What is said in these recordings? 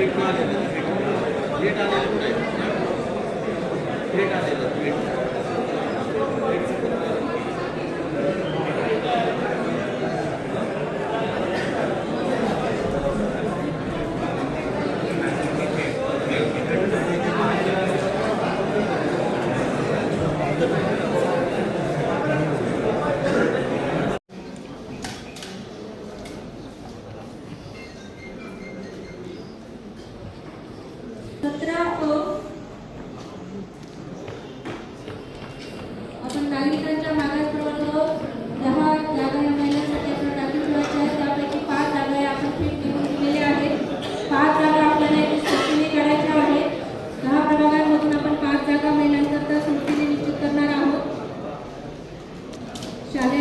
Data data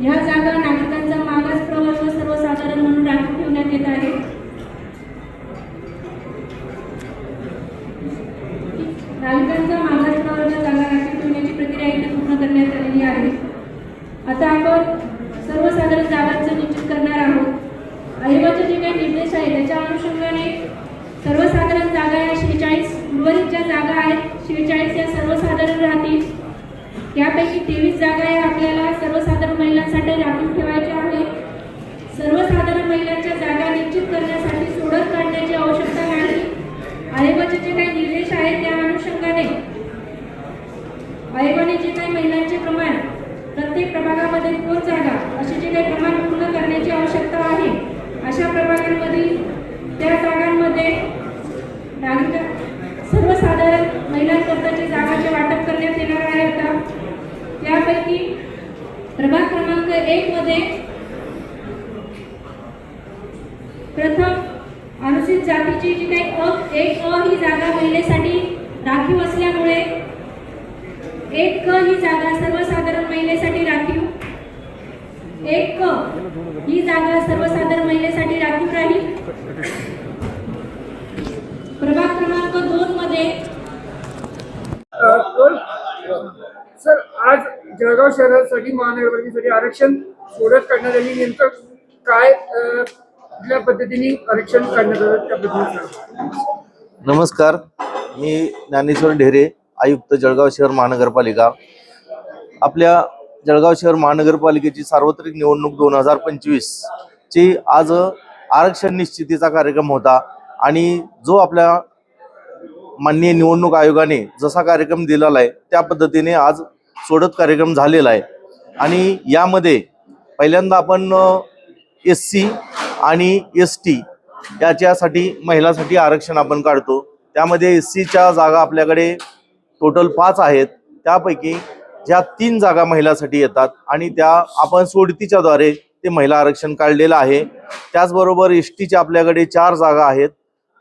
ह्या जागा नागरिकांचा मागास प्रवर्ग सर्वसाधारण म्हणून राखीव ठेवण्यात येत आहे. नागरिकांचा मागास प्रवर्ग जागा राखीव ठेवण्याची प्रक्रिया इथे पूर्ण करण्यात आलेली आहे. आता आपण सर्वसाधारण जागांचं निश्चित करणार आहोत. आयोगाचे जे काही निर्देश आहेत त्याच्या अनुषंगाने सर्वसाधारण जागा या शेहेचाळीस उर्वरित ज्या जागा आहेत शेहेचाळीस या सर्वसाधारण राहतील. यापैकी तेवीस जागा या आपल्याला सर्वसाधारण महिलांसाठी राखून ठेवायच्या आहेत सर्वसाधारण महिलांच्या जागा निश्चित करण्यासाठी सोडत काढण्याची आवश्यकता नाही आयोगाचे जे काही निर्देश आहेत त्या अनुषंगाने आयोगाने जे काही महिलांचे प्रमाण प्रत्येक प्रभागामध्ये दोन जागा असे जे काही प्रमाण पूर्ण करण्याची आवश्यकता आहे अशा प्रभागांमधील त्या जागांमध्ये नागरिक सर्वसाधारण महिलांकरताचे जागाचे वाटप करण्यात येणार आहे आता त्यापैकी प्रभाग नंबर एक मध्ये प्रथम अनुसूचित जातीची जी काही अ एक अ ही जागा महिलेसाठी राखीव असल्यामुळे एक क ही जागा सर्वसाधारण महिलेसाठी राखीव एक क ही जागा सर्वसाधारण महिलेसाठी राखीव राहील. प्रभाग क्रमांक दोन मध्ये अ, दोन सर आज जळगाव शहरासाठी महानगरपालिकेसाठी आरक्षण सोडत काढण्यात आली नेमकं काय कुठल्या पद्धतीने आरक्षण काढण्यात आलं त्याबद्दल सांगा. नमस्कार मी ज्ञानेश्वर ढेरे आयुक्त जळगाव शहर महानगरपालिका आपल्या जळगाव शहर महानगरपालिकेची सार्वत्रिक निवडणूक दोन हजार पंचवीस ची आज आरक्षण निश्चितीचा कार्यक्रम होता आणि जो आपल्या माननीय निवडणूक आयोगाने जसा कार्यक्रम दिलेला आहे त्या पद्धतीने आज सोडत कार्यक्रम झालेला आहे. आणि यामध्ये पहिल्यांदा आपण एस सी आणि एस टी याच्यासाठी महिलांसाठी आरक्षण आपण काढतो. त्यामध्ये एस सीच्या जागा आपल्याकडे टोटल पाच आहेत. त्यापैकी ज्या तीन जागा महिलांसाठी येतात आणि त्या आपण सोडतीच्याद्वारे ते महिला आरक्षण काढलेलं आहे. त्याचबरोबर एस टीच्या आपल्याकडे चार जागा आहेत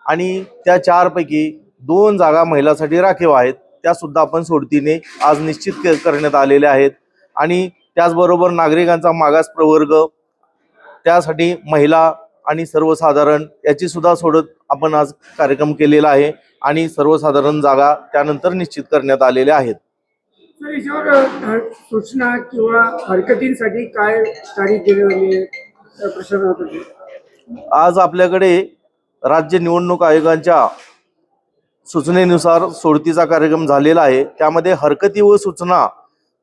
आणि त्या चारपैकी दोन जागा महिलांसाठी राखीव आहेत. त्या सुद्धा आपण सोडतीने आज निश्चित करण्यात आलेल्या आहेत. आणि त्याचबरोबर नागरिकांचा मागास प्रवर्ग त्यासाठी महिला आणि सर्वसाधारण याची सुद्धा सोडत आपण आज कार्यक्रम केलेला आहे आणि सर्वसाधारण जागा त्यानंतर निश्चित करण्यात आलेल्या आहेत. सूचना किंवा हरकतींसाठी काय तारीख आज आपल्याकडे राज्य निवडणूक आयोगाच्या सूचनेनुसार सोडतीचा कार्यक्रम झालेला आहे. त्यामध्ये हरकती व सूचना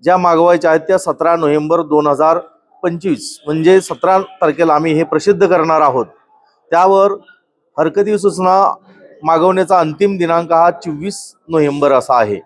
ज्या मागवायच्या आहेत त्या सतरा नोव्हेंबर दोन हजार पंचवीस म्हणजे सतरा तारखेला आम्ही हे प्रसिद्ध करणार आहोत. त्यावर हरकती सूचना मागवण्याचा अंतिम दिनांक हा चोवीस नोव्हेंबर असा आहे.